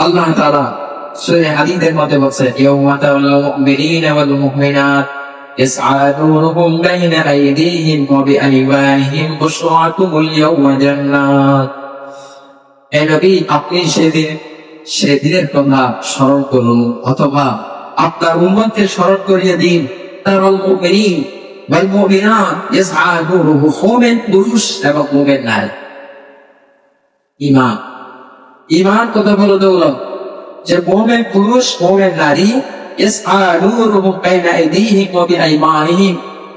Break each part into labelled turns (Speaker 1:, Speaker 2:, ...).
Speaker 1: আল্লাহ তাআলা সূরা হাদীদের মধ্যে বলছে ইয়াউমা তাওয়াল মুমিনিনা ওয়াল মুমিনাত يسعى نورهم بين أيديهم وبأيمانهم بشراكم اليوم جنات এ নবী আপনি সেদিন সেদিনের কথা স্মরণ করুন অথবা আপনার উম্মতকে স্মরণ করিয়ে দিন তারল মুমিনিন ওয়াল মুমিনাত ইয়াসআ নূরুহুম মুমিন পুরুষ এবং মুমিন নারী ইমান ইমান কথা বলো দৌলত যে মোমেন পুরুষ, মোমেন নারী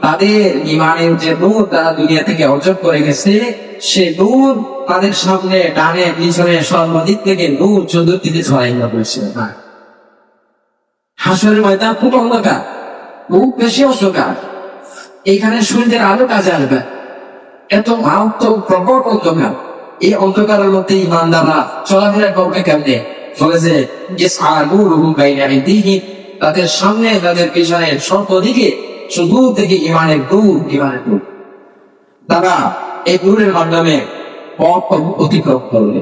Speaker 1: তাদের ইমানের যে নূর তারা দুনিয়া থেকে অর্জন করে গেছে, সে নূর তাদের সামনে, ডানে, পিছনে সর্বাধিক থেকে নূর চতুর্দিকে ছড়াইয়া পড়ছে হাসরের ময়দান খুব অন্ধকার, খুব বেশি অন্ধকার। এখানে সূর্যের আলো কাজে আসবে। এত মারাত্মক প্রকট অন্ধকার। এই অন্ধকারের মধ্যে ইমানদাররা চলাফেরা করবে কেমনে? বলেছে যে তাদের সামনে, তাদের পিছনে সর্বদিকে শুধু থেকে ইমানের দূর ইমানের দূর। তারা এই দূরের মাধ্যমে অতিক্রম করবে।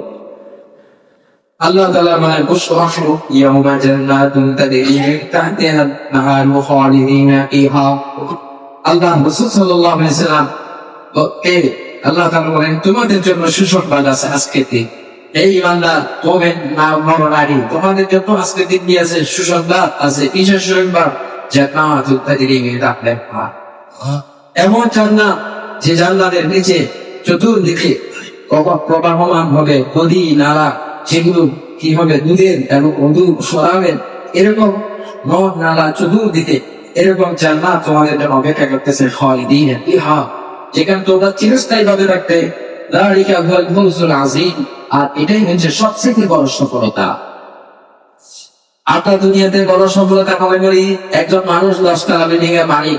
Speaker 1: আল্লাহ তাআলা মানে বুশরাহু ইয়াউমা জান্নাতুন তাহতিহা আন-নাহার খালিদিনা ফিহা। আল্লাহ রাসূল সাল্লাল্লাহু আলাইহি আল্লাহ তাআলা বলেন, তোমাদের জন্য সুসংবাদ আছে আজকে দিন। এই মোমেন না তোমাদের জন্য আজকে দিন সুসংবাদ, আছে কিসের সুসংবাদ তাহতিহা এমন জান্নাত যে জান্নাতের নিচে চতুর্দিকে প্রবাহমান হবে নদী, নালা সেগুলো কি হবে দুধের এবং মধু সরাবেন, এরকম নদ, নালা চতুর্দিকে এরকম জান্নাত তোমাদের জন্য অপেক্ষা করতেছে খালিদিন ইহা। যেখানে তোমরা চিরস্থায়ী ভাবে আজিম। আর এটাই হচ্ছে সবচেয়ে বড় সফলতা। আপনার দুনিয়াতে বড় সফলতা মনে করি, একজন মানুষ দশটা বিল্ডিং এর মালিক।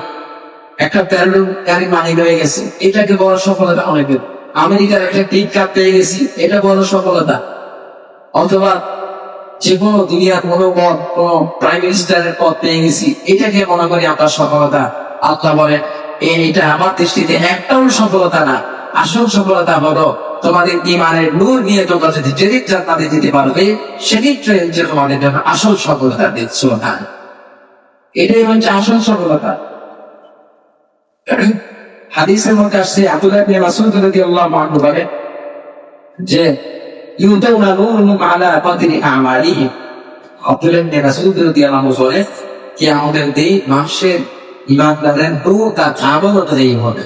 Speaker 1: একটা তেরো গাড়ি মালিক হয়ে গেছে। এটাকে বড় সফলতা মনে করি। আমেরিকার একটা টিক কাপ পেয়ে গেছি, এটা বড় সফলতা। অথবা যে কোনো দুনিয়ার কোনো পদ, কোন প্রাইম মিনিস্টারের পদ পেয়ে গেছি, এটাকে মনে করি আপনার সফলতা। আল্লাহ বলেন "এ- এটা আমার দৃষ্টিতে একটাও সফলতা না। আসল সফলতা হলো তোমাদের ইমানের নূর নিয়ে তোমরা যদি যেদিক জান্নাতে যেতে পারবে সেদিক যে তোমাদের জন্য আসল সফলতা দিচ্ছ না এটাই হচ্ছে আসল সফলতা। হাদিসের মধ্যে আসছে যে, ইউদাউনা নূরুহুম আলা কদরি আমালিহিম। আব্দুল্লাহ ইবনে মাসউদ রাদিয়াল্লাহু আনহু বলেন আমাদের দিন মানুষের ইমানদারের হবে।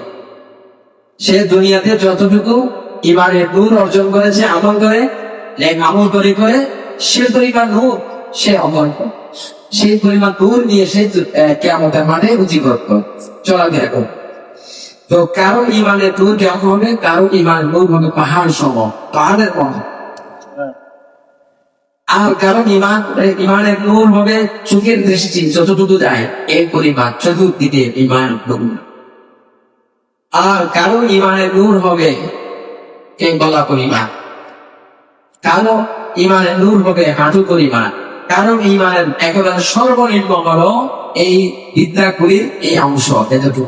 Speaker 1: সে দুনিয়াতে যতটুকু ইমানের নূর অর্জন করেছে, আমল করে আমল করে করে, সে পরিমাণ নূর সে অমল। সেই পরিমাণ নূর নিয়ে সে কেমতের মানে উঁচি করত চলাফেরা করত তো কারও ইমানের নূর কেমন হবে? কারও ইমান নূর হবে পাহাড় সম, পাহাড়ের মতো। আর কারণ ইমান, ইমানের নূর হবে চোখের দৃষ্টি, যতটুকু যায়। এর পরিমাণ চতুর্দিকে ইমান আর কারও ইমানের নূর হবে এই গলা পরিমাণ কারও ইমানের নূর হবে হাঁটু পরিমাণ কারও ইমানের একেবারে সর্বনিম্ন হলো এই বিদ্যাগুলির এই অংশ, এতটুকু।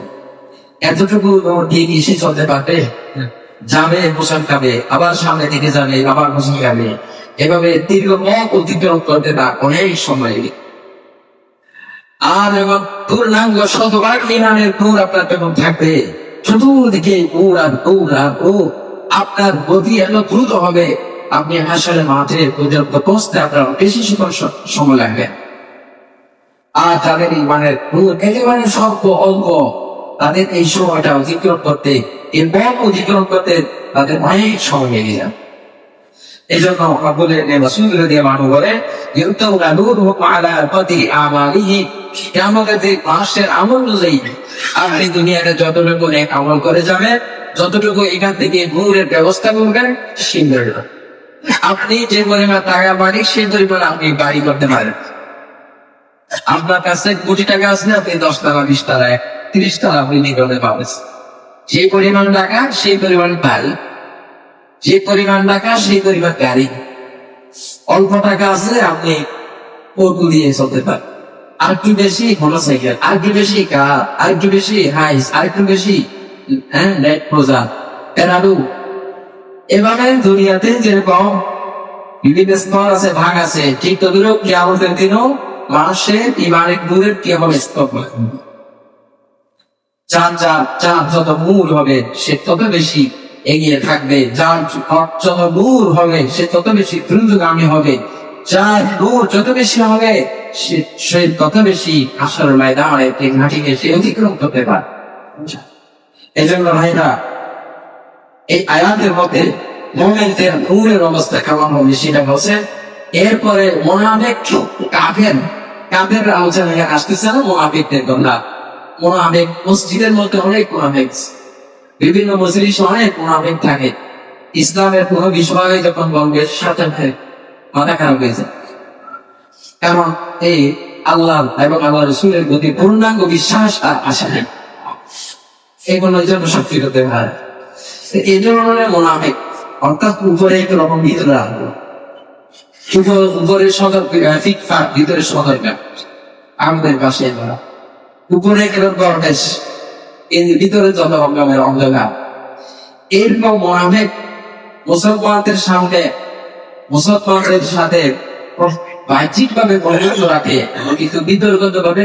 Speaker 1: এতটুকু দিয়ে কি চলতে পারবে। যাবে পোশাক খাবে আবার সামনে দিকে যাবে, আবার পোশাক খাবে এভাবে দীর্ঘ পথ অতিক্রম করতে না অনেক সময় আর এবং পূর্ণাঙ্গ শতভাগ ইমানের নূর আপনার যখন থাকবে। চতুর্দিকে নূর আর নূর আর নূর। আপনার গতি এত দ্রুত হবে, আপনি হাসরের মাঠে পর্যন্ত পৌঁছতে আপনার বেশি সময় লাগবে। আর তাদের ইমানের নূর একেবারে স্বল্প, অল্প। তাদের এই সময়টা অতিক্রম করতে এই পথ অতিক্রম করতে তাদের অনেক সময় লেগে যাবে। এই জন্য দিয়ে মানুষ বলে মানুষের আমল অনুযায়ী আপনি দুনিয়াতে যতটুকু এক আমল করে যতটুকু এখান থেকে নূরের ব্যবস্থা করবেন সুন্দর আপনি যে পরিমাণ টাকা মালিক সেই পরিমাণ আপনি বাড়ি করতে পারেন। আপনার কাছে কোটি টাকা আছে, আপনি দশ টাকা, বিশ টাকা, তিরিশ টাকা আপনি নিগমে পাবেন যে পরিমাণ টাকা, সেই পরিমাণ বাড়ি যে পরিমাণ টাকা, সেই পরিমাণ গাড়ি। অল্প টাকা আছে, আপনি পটু দিয়ে চলতে পারেন। আর একটু বেশি মোটরসাইকেল আর একটু বেশি কার আর একটু বেশি হাইস আর একটু বেশি হ্যাঁ নেট প্রজা এভাবে দুনিয়াতে যেরকম বিভিন্ন স্তর আছে, ভাগ আছে, ঠিক তদুরূপ কিয়ামতের দিনও মানুষের ইমানের নূরের কি হবে স্তর। যার যার যত মূল হবে, সে তত বেশি এগিয়ে থাকবে। যার যত নূর হবে, সে তত বেশি দ্রুতগামী হবে। যার নূর যত বেশি হবে, সে তত বেশি আসর ময়দানে ঘাটিকে সে অতিক্রম করতে পারে এই জন্য ভাইরা, এই আয়াতের মধ্যে মোমেন্টের অবস্থা কেমন হবে সেটা বলছে, এরপরে মোনাফেক কাফের কাফের আলোচনা আসতেছে না, মোনাফেকদের কথা মোনাফেক মসজিদের মধ্যে অনেক মোনাফেক বিভিন্ন মসজিদ অনেক মোনাফেক থাকে। ইসলামের কোন বিষয়ে যখন বলবে, সাথে মাথা খারাপ হয়েছে কারণ এই আল্লাহ এবং আল্লাহ রসুলের প্রতি পূর্ণাঙ্গ বিশ্বাস আর আশা নেই। এগুলোর জন্য শক্তি হতে পারে এই ধরনের মোনাফেক, অর্থাৎ উপরে একটু রকম ভিতরে রাখব। উপর- ফিটফাট ভিতরে সতর্ক আমাদের পাশে। উপরে কেরম গরমেশ এর ভিতরে অঙ্গমের অন্ধকার। এরকম মোনাফেক মুসলমানদের সামনে, মুসলমানদের সাথে বাহ্যিক ভাবে রাখে, কিন্তু ভাবে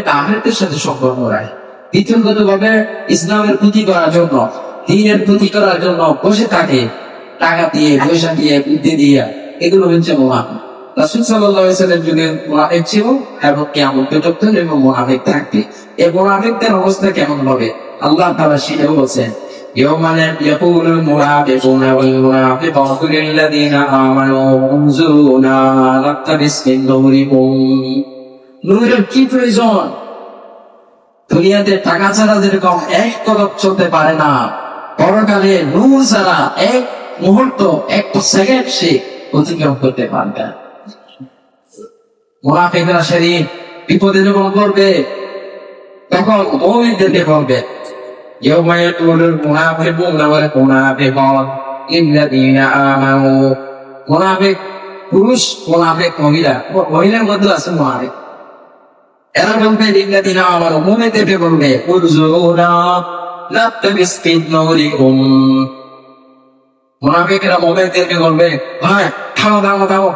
Speaker 1: সাথে সম্পর্ক রাখে। ভাবে ইসলামের করার জন্য, দিনের করার জন্য বসে থাকে, টাকা দিয়ে, পয়সা দিয়ে, বুদ্ধি দিয়ে, এগুলো হচ্ছে মোহান। রাসুল যুগে ছিল এবং কেমন পেটকতেন এবং মোনাফেক থাকবে। এই অবস্থা কেমন হবে? আল্লাহ তারা সেটাও বলছেন يوم يقول المنافقون والمنافقات للذين آمنوا انظرونا نقتبس من نوركم নূরের কি প্রয়োজন দুনিয়াতে টাকা ছাড়া যেরকম এক কদম চলতে পারে না পরকালে নূর ছাড়া এক মুহূর্ত এক সেকেন্ড সে অতিক্রম করতে পারবে না। মোনাফিকরা সেদিন বিপদে যখন করবে তখন মমিনদেরকে বলবে ইয়ৌমায়াতুলুল মুনাফিকুনা ওয়াল মুনাফিকাত ইল্লাযীনা আমানু মুনাফিক, পুরুষ মুনাফিক, মহিলা, মহিলার মধ্যে আছে মুনাফিক। এরা বলবে, ইল্লাযীনা আমানু মুমিনদেরকে বলবে, উরজুনা নাতাবিস ফি মুনাফিকরা মুমিনদেরকে বলবে, ভাই থামো থামো দাও,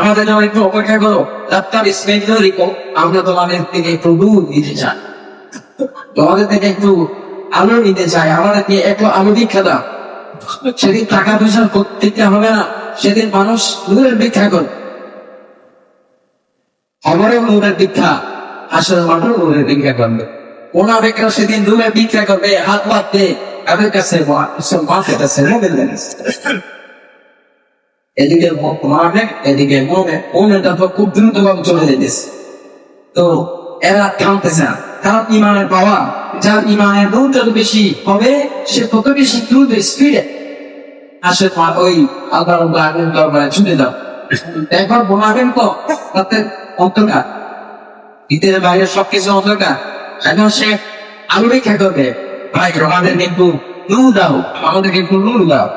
Speaker 1: আমাদের জন্য একটু অপেক্ষা করো ডাক্তার ইসমাইল আমরা তোমাদের থেকে একটু দূর দিতে চাই। তোমাদের থেকে একটু আলো নিতে চাই আমাদেরকে একটু আলো দীক্ষা দাও সেদিন টাকা পয়সার দিতে হবে না, সেদিন মানুষ নূরের ভিক্ষা করে আমারও নূরের দীক্ষা আসলে মানুষ নূরের ভিক্ষা করবে। সেদিন নূরের ভিক্ষা করবে, হাত তাদের কাছে কাছে মোবাইলের কাছে এদিকে মারবে এদিকে তো খুব দ্রুত ভাবে চলে যেতেছে। তো এরা থামতেছে না। তার ইমানের পাওয়া যার ইমানের নূর যত বেশি হবে, সে তত বেশি দ্রুত স্পিডে আসে ওই আল্লাহ আলামিন দরবারে ছুটে দাও একবার বোনাবেন তো তাতে অন্ধকার, ভিতরে বাইরে সবকিছু অন্ধকার। এখন সে আলু রেখা করবে ভাই আমাদের কিন্তু নূর দাও আমাদেরকে একটু নূর দাও।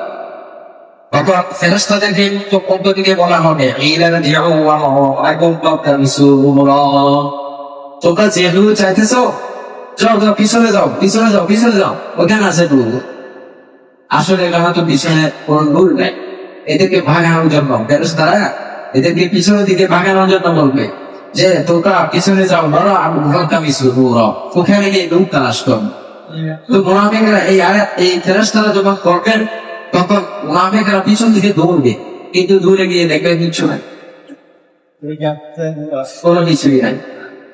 Speaker 1: তখন ফেরেস্তাদেরকে তো পদ্ধতিতে বলা হবে তোমরা যে নূর চাইতেছো, যাও যাও, পিছনে যাও পিছনে যাও পিছনে যাও। ওখানে আছে আসলে এখানে তো পিছনে কোন নূর নেই। এদেরকে ভাগানোর জন্য ফেরেস্তারা এদেরকে পিছনের দিকে ভাগানোর জন্য বলবে যে, তোমরা পিছনে যাও বড় আমি তাকামিসুল্লাহ ওখানে গিয়ে নূর তালাশ কর তো মোনাফিকরা এই আয়াত এই ফেরেস্তারা যখন করবেন, তখন মোনাফিকরা পিছন দিকে দৌড়বে। কিন্তু দূরে গিয়ে দেখবে কিচ্ছু নাই। কোনো কিছুই নাই।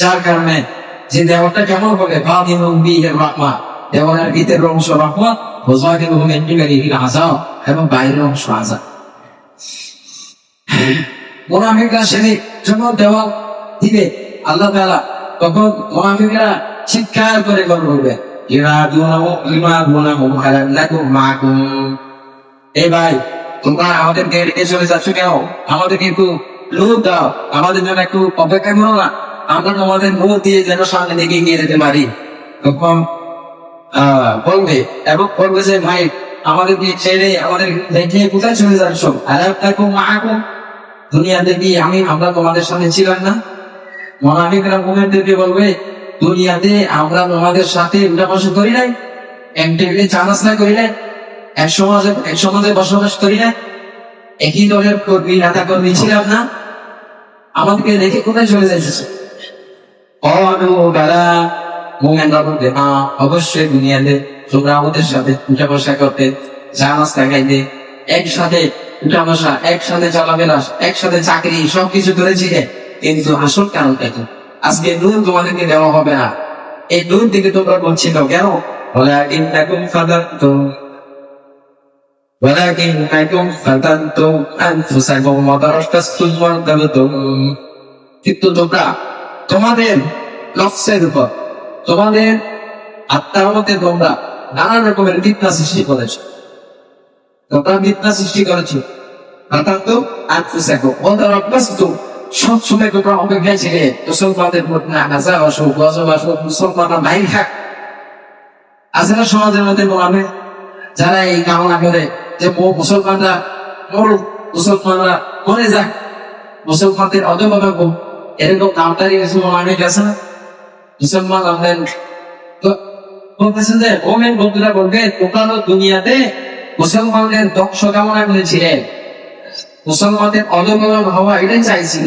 Speaker 1: যার কারণে যে দেওয়ালটা কেমন হবে? বাদি নবী এর রহমা। দেওয়ালের ভিতরের অংশ বোঝাকে বহু এন্টিকারি আজাও এবং বাইরের অংশ আজা মোনাফিকরা সেদিন যখন দেওয়াল দিবে, আল্লাহ তাআলা তখন মোনাফিকরা চিৎকার করে করবে, ইরা দুনাও ইমা দুনাও হালাল্লাকুম মাকুম। এ ভাই, তোমরা আমাদেরকে রেখে চলে যাচ্ছ কেন? আমাদেরকে একটু নূর দাও। আমাদের জন্য একটু অপেক্ষা করো না। আমরা তোমাদের নূর দিয়ে যেন সামনে দিকে এগিয়ে যেতে পারি। তখন বলবে, এবং বলবে যে, ভাই আমাদেরকে ছেড়ে, আমাদের দেখে কোথায় চলে যাচ্ছ? আর দেখো মা দুনিয়াতে কি আমি, আমরা তোমাদের সাথে ছিলাম না? মনাফিকরা মুখেরদেরকে বলবে, দুনিয়াতে আমরা তোমাদের সাথে উঠা বসা করি নাই, এক টেবিলে চা নাস্তা করি নাই, এক সমাজে এক সমাজে বসবাস করি নাই, একই দলের কর্মী নেতা কর্মী ছিলাম না। আমাদেরকে রেখে কোথায় চলে বেড়া মোমেনরা বলবে মা অবশ্যই দুনিয়াতে তোমরা আমাদের সাথে উঠা বসা করতে চা নাস্তা খাইতে একসাথে উঠা বসা একসাথে চলাফেরা একসাথে চাকরি সবকিছু করেছিলে কিন্তু আসল কারণটা কি আজকে নুন তোমাদেরকে দেওয়া হবে না এই নুন থেকে তোমরা বলছিল কেন ولكنكم فتنتم ولكنكم فتنتم أنفسكم وتركتم وارتبتم কিন্তু তোমরা তোমাদের লক্ষ্যের উপর, তোমাদের আত্মার মধ্যে তোমরা নানা রকমের বিদ্যা সৃষ্টি করেছ। তোমরা বিদ্যা সৃষ্টি করেছ। অর্থাৎ আত্মসাকো ওদের অভ্যাস তো সব সময় তোমরা অপেক্ষায় ছিলে। মুসলমানদের মধ্যে আগাছা অসুখ গজব অসুখ, মুসলমানরা বাইরে থাক আছে না সমাজের মধ্যে যারা এই কামনা করে যে মুসলমানরা মরুক মুসলমানরা মরে যাক, মুসলমানদের অধভাবে এরকম কিছু অনেক আছে না? মুসলমান তো বলতেছেন যে ওমেন বন্ধুরা বলবে দুনিয়াতে মুসলমানদের দক্ষ কামনা করেছিলেন মুসলমানদের অধভাবে হওয়া এটাই চাইছি।